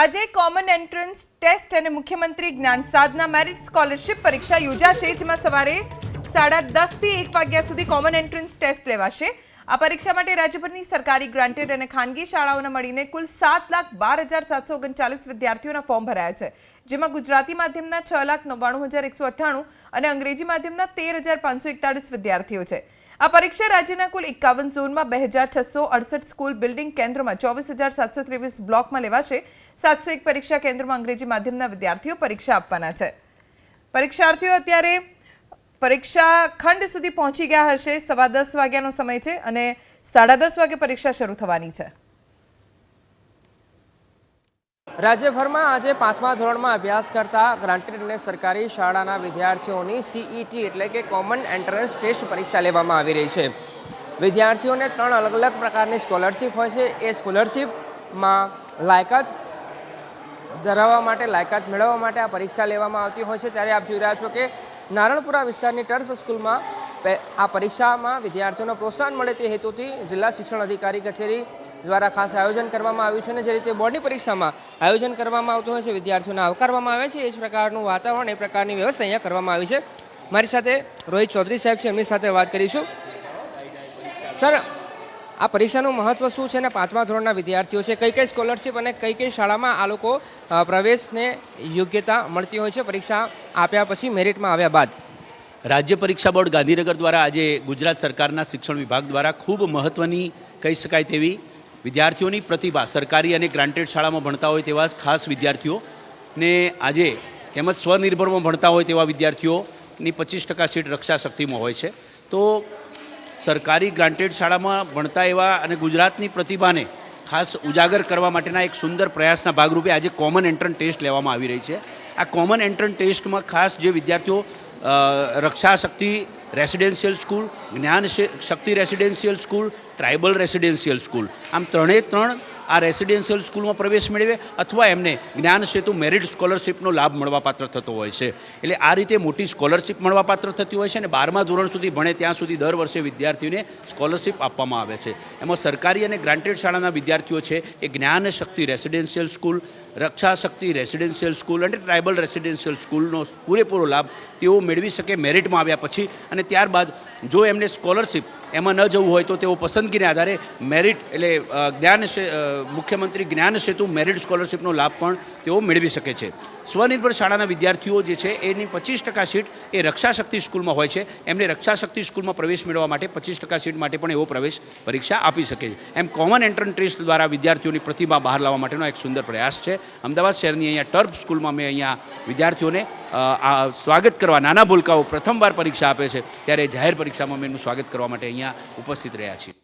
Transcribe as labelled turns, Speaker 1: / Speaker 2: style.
Speaker 1: આજે common entrance test અને મુખ્યમંત્રી જ્ઞાન સાધના મેરિટ સ્કોલરશિપ પરીક્ષા યોજાશે, જેમાં સવારે સાડા દસથી એક વાગ્યા સુધી કોમન એન્ટ્રન્સ ટેસ્ટ લેવાશે. આ પરીક્ષા માટે રાજ્યભરની સરકારી ગ્રાન્ટેડ અને ખાનગી શાળાઓને મળીને કુલ સાત લાખ બાર હજાર સાતસો ઓગણચાલીસ વિદ્યાર્થીઓના ફોર્મ ભરાયા છે, જેમાં ગુજરાતી માધ્યમના છ લાખ નવ્વાણું હજાર એકસો અઠ્ઠાણું અને અંગ્રેજી માધ્યમના તેર હજાર પાંચસો એકતાળીસ વિદ્યાર્થીઓ છે. આ પરીક્ષા રાજ્યના કુલ એકાવન ઝોનમાં બે હજાર છસો અડસઠ સ્કૂલ બિલ્ડિંગ કેન્દ્રોમાં ચોવીસ હજાર સાતસો ત્રેવીસ બ્લોકમાં લેવાશે. સાતસો એક પરીક્ષા કેન્દ્રમાં અંગ્રેજી માધ્યમના વિદ્યાર્થીઓ પરીક્ષા આપવાના છે. પરીક્ષાર્થીઓ અત્યારે પરીક્ષા ખંડ સુધી પહોંચી ગયા હશે. સવા દસ વાગ્યાનો સમય છે અને સાડા દસ વાગે પરીક્ષા શરૂ થવાની છે.
Speaker 2: રાજ્યભરમાં આજે પાંચમા ધોરણમાં અભ્યાસ કરતા ગ્રાન્ટેડ અને સરકારી શાળાના વિદ્યાર્થીઓની સીઈટી એટલે કે કોમન એન્ટ્રન્સ ટેસ્ટ પરીક્ષા લેવામાં આવી રહી છે. વિદ્યાર્થીઓને ત્રણ અલગ અલગ પ્રકારની સ્કોલરશિપ હોય છે. એ સ્કોલરશિપમાં લાયકાત ધરાવવા માટે, લાયકાત મેળવવા માટે આ પરીક્ષા લેવામાં આવતી હોય છે. ત્યારે આપ જોઈ રહ્યા છો કે નારણપુરા વિસ્તારની ટર્ફ સ્કૂલમાં આ પરીક્ષામાં વિદ્યાર્થીઓને પ્રોત્સાહન મળે તે હેતુથી જિલ્લા શિક્ષણ અધિકારી કચેરી દ્વારા ખાસ આયોજન કરવામાં આવ્યું છે અને જે રીતે બોર્ડની પરીક્ષામાં આયોજન કરવામાં આવતું હોય છે, વિદ્યાર્થીઓને આવકારવામાં આવે છે, એ જ પ્રકારનું વાતાવરણ, એ પ્રકારની વ્યવસ્થા અહીંયા કરવામાં આવી છે. મારી સાથે રોહિત ચૌધરી સાહેબ છે, એમની સાથે વાત કરીશું. સર, આ પરીક્ષાનું મહત્વ શું છે અને પાંચમા ધોરણના વિદ્યાર્થીઓ છે? કઈ કઈ સ્કોલરશિપ અને કઈ કઈ શાળામાં આ લોકો પ્રવેશને યોગ્યતા મળતી હોય છે? પરીક્ષા આપ્યા પછી, મેરિટમાં આવ્યા બાદ.
Speaker 3: રાજ્ય પરીક્ષા બોર્ડ ગાંધીનગર દ્વારા આજે ગુજરાત સરકારના શિક્ષણ વિભાગ દ્વારા ખૂબ મહત્ત્વની કહી શકાય તેવી વિદ્યાર્થીઓની પ્રતિભા સરકારી અને ગ્રાન્ટેડ શાળામાં ભણતા હોય તેવા ખાસ વિદ્યાર્થીઓને આજે તેમજ સ્વનિર્ભરમાં ભણતા હોય તેવા વિદ્યાર્થીઓની પચીસ ટકા સીટ રક્ષા શક્તિમાં હોય છે. તો સરકારી ગ્રાન્ટેડ શાળામાં ભણતા એવા અને ગુજરાતની પ્રતિભાને ખાસ ઉજાગર કરવા માટેના એક સુંદર પ્રયાસના ભાગરૂપે આજે કોમન એન્ટ્રન્ટ ટેસ્ટ લેવામાં આવી રહી છે. આ કોમન એન્ટ્રન્ટ ટેસ્ટમાં ખાસ જે વિદ્યાર્થીઓ રક્ષા Shakti residential school Gyan Shakti residential school tribal residential school. આમ ત્રણે ત્રણ આ રેસિડેન્શિયલ સ્કૂલમાં પ્રવેશ મેળવે અથવા એમને જ્ઞાન સેતુ મેરિટ સ્કોલરશિપનો લાભ મળવાપાત્ર થતો હોય છે. એટલે આ રીતે મોટી સ્કોલરશિપ મળવાપાત્ર થતી હોય છે અને બારમા ધોરણ સુધી ભણે ત્યાં સુધી દર વર્ષે વિદ્યાર્થીઓને સ્કોલરશિપ આપવામાં આવે છે. એમાં સરકારી અને ગ્રાન્ટેડ શાળાના વિદ્યાર્થીઓ છે એ Gyan Shakti residential school Raksha Shakti residential school અને ટ્રાઇબલ રેસિડેન્શિયલ સ્કૂલનો પૂરેપૂરો લાભ તેઓ મેળવી શકે મેરિટમાં આવ્યા પછી અને ત્યારબાદ જો એમને સ્કોલરશિપ એમાં ન જવું હોય તો તેઓ પસંદગીને આધારે મેરિટ એટલે જ્ઞાન મુખ્યમંત્રી જ્ઞાન સેતુ મેરિટ સ્કોલરશિપનો લાભ પણ તેઓ મેળવી શકે છે. સ્વનિર્ભર શાળાના વિદ્યાર્થીઓ જે છે, એની પચીસ ટકા સીટ એ રક્ષાશક્તિ સ્કૂલમાં હોય છે. એમને રક્ષાશક્તિ સ્કૂલમાં પ્રવેશ મેળવવા માટે પચીસ ટકા સીટ માટે પણ એવો પ્રવેશ પરીક્ષા આપી શકે છે. એમ કોમન એન્ટ્રન્સ ટેસ્ટ દ્વારા વિદ્યાર્થીઓની પ્રતિભા બહાર લાવવા માટેનો એક સુંદર પ્રયાસ છે. અમદાવાદ શહેરની અહીંયા ટર્ફ સ્કૂલમાં મેં અહીંયા વિદ્યાર્થીઓને સ્વાગત કરવા નાના ભૂલકાઓ પ્રથમવાર પરીક્ષા આપે છે. ત્યારે જાહેર પરીક્ષામાં મેં એમનું સ્વાગત કરવા માટે અહીંયા ઉપસ્થિત રહ્યા છીએ